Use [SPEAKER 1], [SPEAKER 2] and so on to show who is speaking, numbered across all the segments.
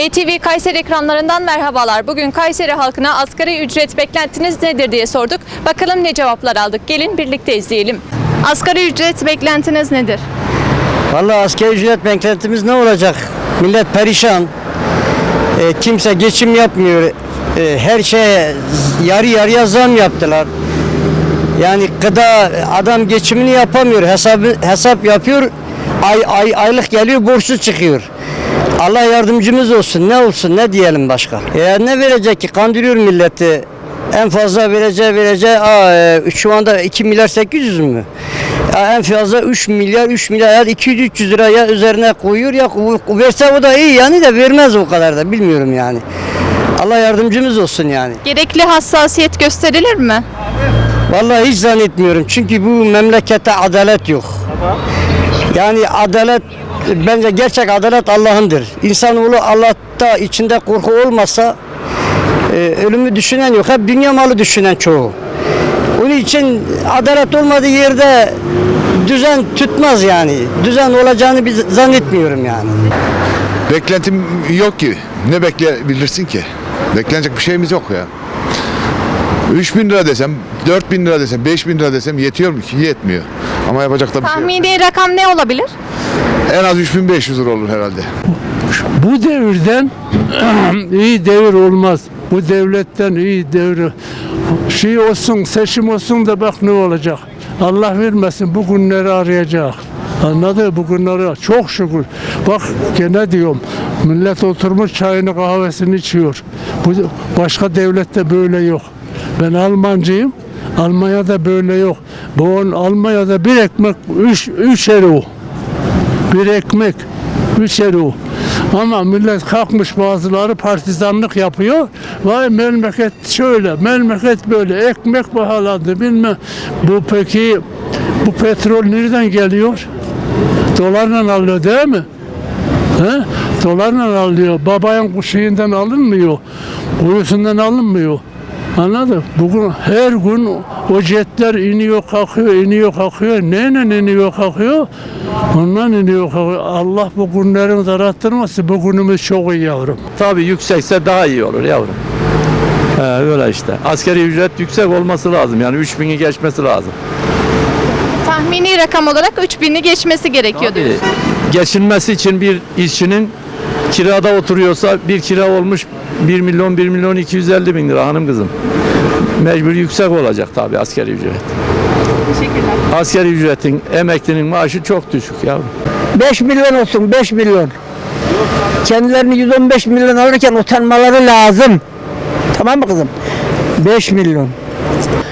[SPEAKER 1] ETV Kayseri ekranlarından merhabalar. Bugün Kayseri halkına asgari ücret beklentiniz nedir diye sorduk. Bakalım ne cevaplar aldık. Gelin birlikte izleyelim. Asgari ücret beklentiniz nedir?
[SPEAKER 2] Vallahi asgari ücret beklentimiz ne olacak? Millet perişan. E, kimse geçim yapmıyor. E, her şeye yarı yarıya zam yaptılar. Yani gıda adam geçimini yapamıyor. Hesabı, hesap yapıyor. Ay, ay, aylık geliyor borçlu çıkıyor. Allah yardımcımız olsun. Ne olsun ne diyelim başka. Ya ne verecek ki? Kandırıyor milleti. En fazla vereceği vereceği aa, e, şu anda 2 milyar 800 mü? Ya en fazla 3 milyar 3 milyar ya 200-300 lira ya üzerine koyuyor ya verse o da iyi yani de vermez o kadar da bilmiyorum yani. Allah yardımcımız olsun yani.
[SPEAKER 1] Gerekli hassasiyet gösterilir mi?
[SPEAKER 2] Vallahi hiç zannetmiyorum çünkü bu memlekette adalet yok. Yani adalet bence gerçek adalet Allah'ındır. İnsanoğlu Allah'ta içinde korku olmasa e, ölümü düşünen yok. Hep dünya malı düşünen çoğu. Onun için adalet olmadığı yerde düzen tutmaz yani. Düzen olacağını biz zannetmiyorum yani.
[SPEAKER 3] Beklentim yok ki. Ne bekleyebilirsin ki? Beklenecek bir şeyimiz yok ya. 3 bin lira desem, 4 bin lira desem, 5 bin lira desem yetiyor mu ki? Yetmiyor. Ama yapacak da bir şey yok.
[SPEAKER 1] Tahmini rakam ne olabilir?
[SPEAKER 3] En az 3500 lira olur herhalde.
[SPEAKER 4] Bu devirden iyi devir olmaz. Bu devletten iyi devir şey olsun, seçim olsun da bak ne olacak. Allah vermesin bu günleri arayacak. Anladı bu günleri çok şükür. Bak gene diyorum millet oturmuş çayını kahvesini içiyor. Bu başka devlette böyle yok. Ben Almancıyım. Almanya'da böyle yok. Bu Almanya'da bir ekmek üç, üç euro. Bir ekmek, üç euro. Ama millet kalkmış bazıları partizanlık yapıyor. Vay memleket şöyle, memleket böyle, ekmek pahalandı bilmem. Bu peki, bu petrol nereden geliyor? Dolarla alıyor değil mi? He? Dolarla alıyor. Babayın kuşağından alınmıyor. Kuyusundan alınmıyor. Anladın? Bugün her gün o jetler iniyor kalkıyor, iniyor kalkıyor. Neyle iniyor kalkıyor? Ondan iniyor kalkıyor. Allah bu günlerin zarattırması. Bu günümüz çok iyi yavrum.
[SPEAKER 5] Tabii yüksekse daha iyi olur yavrum. He, öyle işte. Askeri ücret yüksek olması lazım. Yani 3000'i geçmesi lazım.
[SPEAKER 1] Tahmini rakam olarak 3000'i geçmesi gerekiyor.
[SPEAKER 5] Tabii, geçinmesi için bir işçinin kirada oturuyorsa bir kira olmuş 1 milyon 1 milyon 250 bin lira hanım kızım. Mecbur yüksek olacak tabii askeri ücret.
[SPEAKER 1] Teşekkürler.
[SPEAKER 5] Askeri ücretin, emeklinin maaşı çok düşük yavrum.
[SPEAKER 2] 5 milyon olsun 5 milyon. Kendilerini 115 milyon alırken utanmaları lazım. Tamam mı kızım? 5 milyon.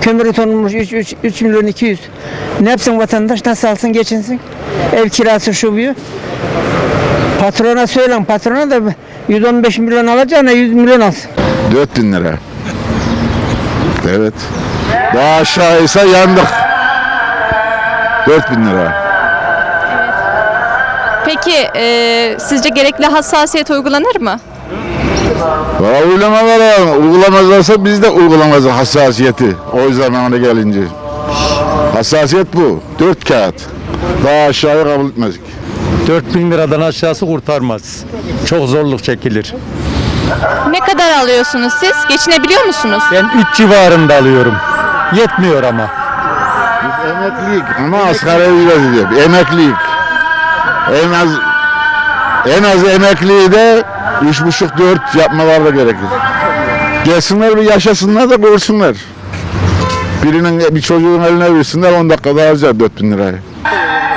[SPEAKER 2] Kömürü tonulmuş 3, 3, 3 milyon 200. Ne yapsın vatandaş nasıl alsın geçinsin? Ev kirası şu bu. Patrona söylen patrona da 115 milyon alacağına 100 milyon alsın.
[SPEAKER 3] 4000 lira. Evet. Daha aşağıysa yandık. 4000 lira.
[SPEAKER 1] Peki e, sizce gerekli hassasiyet uygulanır mı?
[SPEAKER 3] Valla uygulamalar uygulamazlarsa biz de uygulamaz hassasiyeti. O zamanı gelince. Hassasiyet bu. Dört kağıt. Daha aşağıya kabul etmezik.
[SPEAKER 6] 4000 liradan aşağısı kurtarmaz. Çok zorluk çekilir.
[SPEAKER 1] Ne kadar alıyorsunuz siz? Geçinebiliyor musunuz?
[SPEAKER 6] Ben 3 civarında alıyorum. Yetmiyor ama.
[SPEAKER 3] Emeklilik ama asgari ücret diyor. Emeklilik. En az en az emekliyi de üç buçuk dört yapmaları da gerekir. Gelsinler bir yaşasınlar da görsünler. Birinin bir çocuğun eline versinler 10 dakikada harcar 4000 lirayı.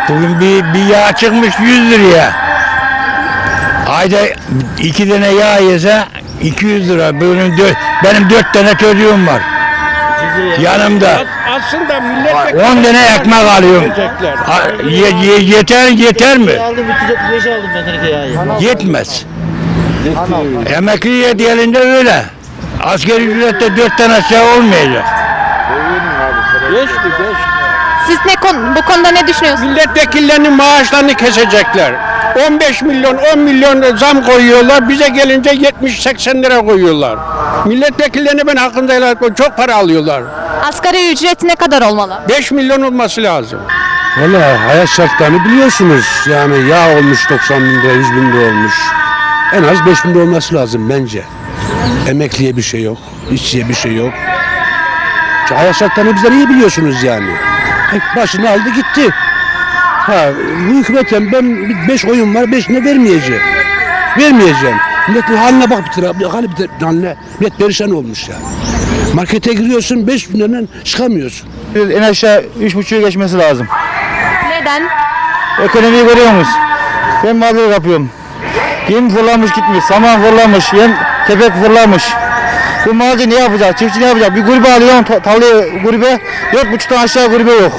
[SPEAKER 7] Bugün bir, bir yağ çıkmış 100 liraya. Ayda iki tane yağ yese 200 lira. Benim, dört, benim dört tane çocuğum var. Yanımda.
[SPEAKER 4] Aslında millet
[SPEAKER 7] 10 tane ekmek alıyorum. A- ye- ye- yeter yeter mi?
[SPEAKER 8] Aldım 335 aldım ben teneke yağı.
[SPEAKER 7] Yetmez. Emekliye gelince öyle. Asgari ücrette dört tane aşağı olmayacak.
[SPEAKER 1] Siz ne konu, bu konuda ne düşünüyorsunuz?
[SPEAKER 4] Milletvekillerinin maaşlarını kesecekler. 15 milyon 10 milyon zam koyuyorlar. Bize gelince 70-80 lira koyuyorlar. Milletvekillerine ben hakkında helal. Çok para alıyorlar.
[SPEAKER 1] Asgari ücret ne kadar olmalı?
[SPEAKER 4] 5 milyon olması lazım.
[SPEAKER 9] Valla hayat şartlarını biliyorsunuz. Yani yağ olmuş 90 bin lira, 100 bin lira olmuş.
[SPEAKER 4] En az 5 bin lira olması lazım bence. Emekliye bir şey yok. işçiye bir şey yok. Hayat şartlarını bizler iyi biliyorsunuz yani. Başını aldı gitti. Ha, bu hükümeten ben 5 oyun var 5'ine vermeyeceğim. Vermeyeceğim. Milletin haline bak bir tane. Bir hali bir tane haline. Millet perişan olmuş ya. Markete giriyorsun 5 bin liradan çıkamıyorsun.
[SPEAKER 6] En aşağı 3,5'u geçmesi lazım.
[SPEAKER 1] Neden?
[SPEAKER 6] Ekonomiyi görüyor musunuz? Ben mağdur yapıyorum. Yem fırlamış gitmiş, saman fırlamış, yem kepek fırlamış. Bu malcı ne yapacak, çiftçi ne yapacak? Bir gurbe alıyorsun, ta- tarlaya gurbe, dört buçuktan aşağı gurbe yok.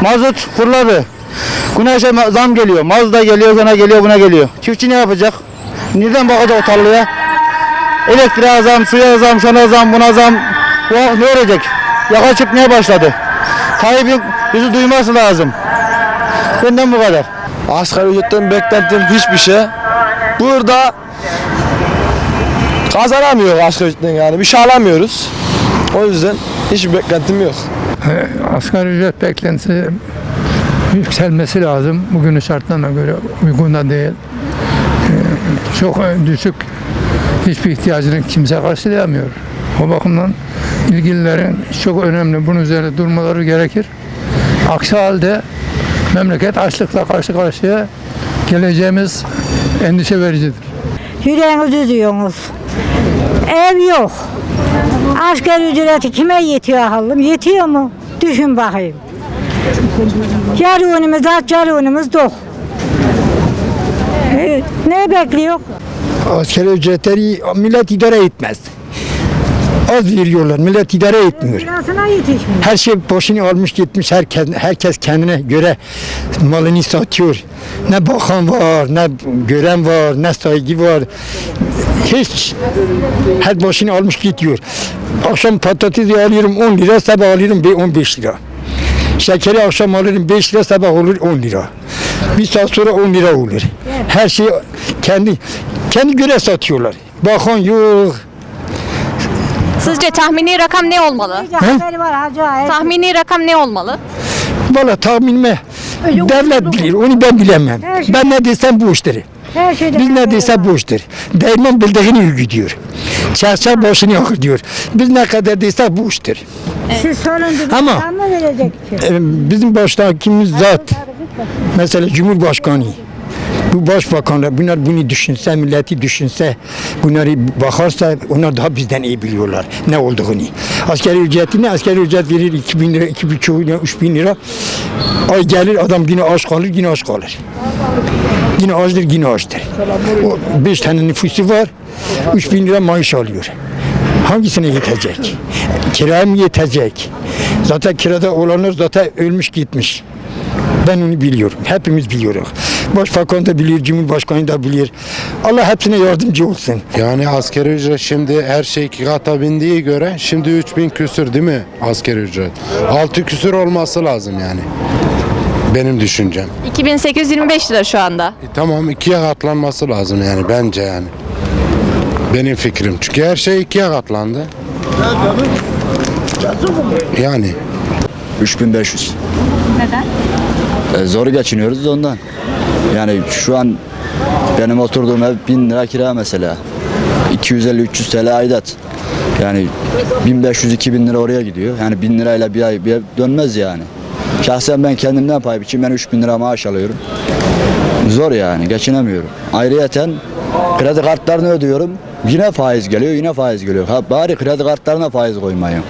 [SPEAKER 6] Mazot fırladı. Güneşe zam geliyor, maz da geliyor, gene geliyor, buna geliyor. Çiftçi ne yapacak? Nereden bakacak o tarlaya? Elektriğe zam, suya zam, şuna zam, buna zam. Ya ne olacak? Yaka çıkmaya başladı. Tayyip'in bizi duyması lazım. Benden bu kadar.
[SPEAKER 9] Asgari ücretten beklentim hiçbir şey. Burada kazanamıyor asgari ücretten yani. Bir şey alamıyoruz. O yüzden hiçbir beklentim yok.
[SPEAKER 4] Asgari ücret beklentisi yükselmesi lazım. Bugünün şartlarına göre uygun da değil. Ee, Çok düşük hiçbir ihtiyacını kimse karşılayamıyor. O bakımdan ilgililerin çok önemli bunun üzerine durmaları gerekir. Aksi halde memleket açlıkla karşı karşıya geleceğimiz endişe vericidir.
[SPEAKER 10] Yüreğinizi üzüyorsunuz. Ev yok. Asgari ücreti kime yetiyor akıllım? Yetiyor mu? Düşün bakayım. Yarı önümüz aç, yarı önümüz dok. Ee, ne bekliyor?
[SPEAKER 7] Asgari ücretleri millet idare etmez. Az veriyorlar. Millet idare etmiyor.
[SPEAKER 10] Kirasına yetişmiyor.
[SPEAKER 7] Her şey boşunu almış gitmiş. Herkes, herkes kendine göre malını satıyor. Ne bakan var, ne gören var, ne saygı var. Hiç. Her boşunu almış gidiyor. Akşam patates alıyorum 10 lira, sabah alıyorum bir 15 lira. Şekeri akşam alırım 5 lira, sabah olur 10 lira. Bir saat sonra 10 lira olur. Her şeyi kendi kendi göre satıyorlar. Bakan yok.
[SPEAKER 1] Sizce tahmini rakam ne olmalı? Tahmini rakam ne olmalı?
[SPEAKER 7] Valla tahminime devlet bilir, onu ben bilemem.
[SPEAKER 10] Şey-
[SPEAKER 7] Ben ne desem bu iştir.
[SPEAKER 10] Her şeyde
[SPEAKER 7] Biz ne bu iştir. Değirmen bildiğini yürütüyor. Çarşaf başını yakır diyor. Biz ne kadar desek bu iştir.
[SPEAKER 10] Siz sorun dedi.
[SPEAKER 7] Ama-
[SPEAKER 10] Ama verecek ki.
[SPEAKER 7] Ee, Bizim baştakimiz zat, mesela Cumhurbaşkanı, bu başbakanlar bunlar bunu düşünse, milleti düşünse, bunları bakarsa onlar daha bizden iyi biliyorlar ne olduğunu. Askeri ücreti ne? Askeri ücret verir 2000 lira, 2,5 lira, 3000 lira. Ay gelir adam yine aç kalır, yine aç kalır. Yine açtır, yine açtır. O beş tane nüfusu var, 3000 lira maaş alıyor. Hangisine yetecek? Kiraya mı yetecek? Zaten kirada olanlar zaten ölmüş gitmiş. Ben onu biliyorum. Hepimiz biliyoruz. Başbakan da bilir, Cumhurbaşkanı da bilir. Allah hepsine yardımcı olsun.
[SPEAKER 11] Yani askeri ücret şimdi her şey iki kata bindiği göre şimdi 3000 küsür değil mi askeri ücret? 6 küsür olması lazım yani. Benim düşüncem.
[SPEAKER 1] 2825 lira şu anda.
[SPEAKER 11] E tamam ikiye katlanması lazım yani bence yani. Benim fikrim. Çünkü her şey ikiye katlandı. Yani
[SPEAKER 9] 3500. Neden? zor geçiniyoruz da ondan. Yani şu an benim oturduğum ev 1000 lira kira mesela. 250-300 TL aidat. Yani 1500-2000 lira oraya gidiyor. Yani 1000 lirayla bir ay bir ev dönmez yani. Şahsen ben kendimden pay biçim ben 3000 lira maaş alıyorum. Zor yani geçinemiyorum. Ayrıyeten kredi kartlarını ödüyorum. Yine faiz geliyor, yine faiz geliyor. Ha, bari kredi kartlarına faiz koymayın.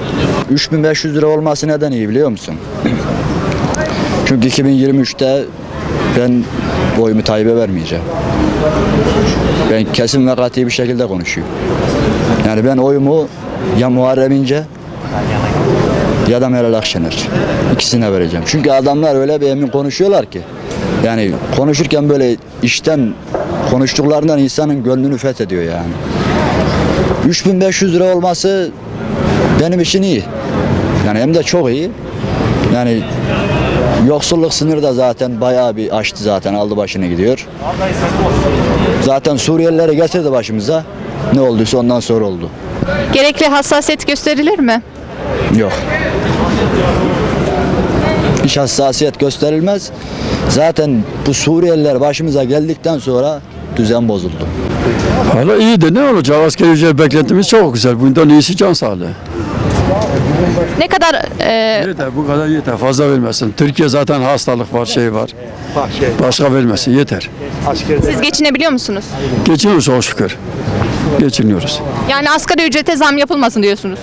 [SPEAKER 9] 3500 lira olması neden iyi biliyor musun? Çünkü 2023'te ben oyumu Tayyip'e vermeyeceğim. Ben kesin ve kat'i bir şekilde konuşuyorum. Yani ben oyumu ya Muharrem İnce ya da Meral Akşener. İkisine vereceğim. Çünkü adamlar öyle bir emin konuşuyorlar ki. Yani konuşurken böyle işten konuştuklarından insanın gönlünü fethediyor yani. 3500 lira olması benim için iyi. Yani hem de çok iyi. Yani yoksulluk sınırı da zaten bayağı bir aştı zaten aldı başını gidiyor. Zaten Suriyelileri getirdi başımıza. Ne olduysa ondan sonra oldu.
[SPEAKER 1] Gerekli hassasiyet gösterilir mi?
[SPEAKER 9] Yok. Hiç hassasiyet gösterilmez. Zaten bu Suriyeliler başımıza geldikten sonra düzen bozuldu.
[SPEAKER 12] Hala iyi de ne olacak? Asgari ücret beklentimiz çok güzel. Bundan iyisi can sağlığı.
[SPEAKER 1] Ne kadar e,
[SPEAKER 12] Yeter bu kadar yeter. Fazla vermesin. Türkiye zaten hastalık var, şey var. Başka vermesin yeter.
[SPEAKER 1] siz geçinebiliyor musunuz?
[SPEAKER 12] Geçiniyoruz çok şükür. Geçiniyoruz.
[SPEAKER 1] Yani asgari ücrete zam yapılmasın diyorsunuz.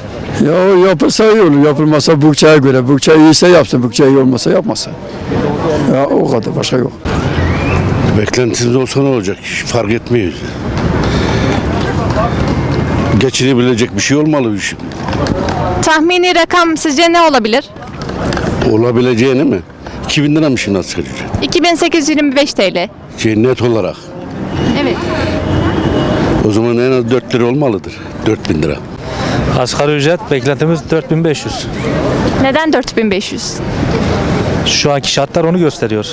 [SPEAKER 12] Ya yapılsa iyi olur. Yapılmasa bütçeye göre. Bütçe iyiyse yapsın. Bütçe iyi olmasa yapmasın. Ya o kadar. Başka yok.
[SPEAKER 13] Beklentimiz olsa ne olacak? Hiç fark etmiyor. Geçinebilecek bir şey olmalı.
[SPEAKER 1] Tahmini rakam sizce ne olabilir?
[SPEAKER 13] Olabileceğini mi? 2000 lira mı şimdi asgari ücret?
[SPEAKER 1] 2825 TL.
[SPEAKER 13] Şey, net olarak.
[SPEAKER 1] Evet.
[SPEAKER 13] O zaman en az 4 lira olmalıdır. 4000 lira.
[SPEAKER 8] Asgari ücret beklentimiz 4500.
[SPEAKER 1] Neden 4500?
[SPEAKER 8] Şu anki şartlar onu gösteriyor.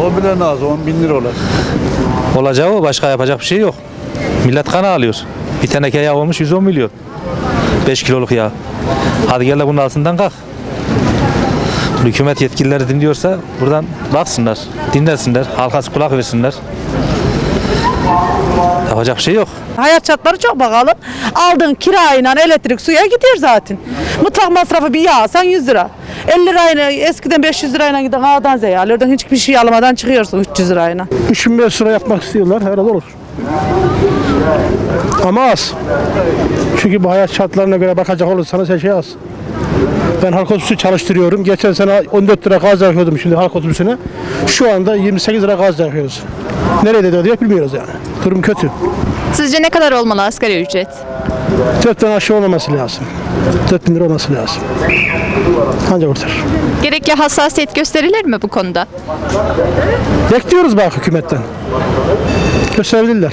[SPEAKER 14] O bile az 10 bin lira olur.
[SPEAKER 8] Olacağı o başka yapacak bir şey yok. Millet kan alıyor. Bir teneke yağ olmuş 110 milyon. 5 kiloluk yağ. Hadi gel de bunun altından kalk. Hükümet yetkilileri dinliyorsa buradan baksınlar, dinlesinler, halka kulak versinler. Yapacak bir şey yok.
[SPEAKER 15] Hayat şartları çok bakalım. Aldığın kirayla elektrik suya gidiyor zaten. Mutfak masrafı bir yağ alsan 100 lira. 50 lirayla eskiden 500 lirayla giden A'dan Z'ye alıyordun. Hiçbir şey alamadan çıkıyorsun 300 lirayla.
[SPEAKER 14] 3500 lira yapmak istiyorlar herhalde olur. Ama az. Çünkü bu hayat şartlarına göre bakacak olursanız her şey az. Ben halk otobüsü çalıştırıyorum. Geçen sene 14 lira gaz yakıyordum şimdi halk otobüsüne. Şu anda 28 lira gaz yakıyoruz. Nerede de bilmiyoruz yani. Durum kötü.
[SPEAKER 1] Sizce ne kadar olmalı asgari ücret?
[SPEAKER 14] 4'ten aşağı olmaması lazım. 4 bin lira olması lazım. Ancak kurtarır.
[SPEAKER 1] Gerekli hassasiyet gösterilir mi bu konuda?
[SPEAKER 14] Bekliyoruz bak hükümetten. Gösterebilirler.